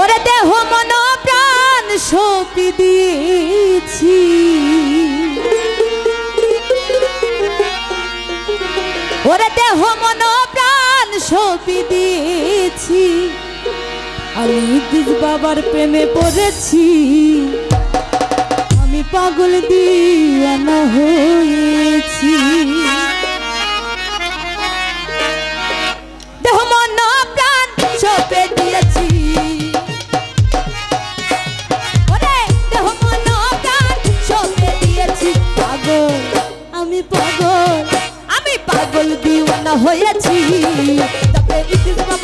ওর দেহ মন প্রাণ সপি দিয়েছি। ওর দেহ মন প্রাণ সপি দিয়েছি। আমি দিজ বাবার প্রেমে পড়েছি। আমি পাগল দিয়ানা হয়েছি। হয়েছি। তবে ইতিজমা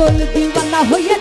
পাগল দিওয়ানা হইয়া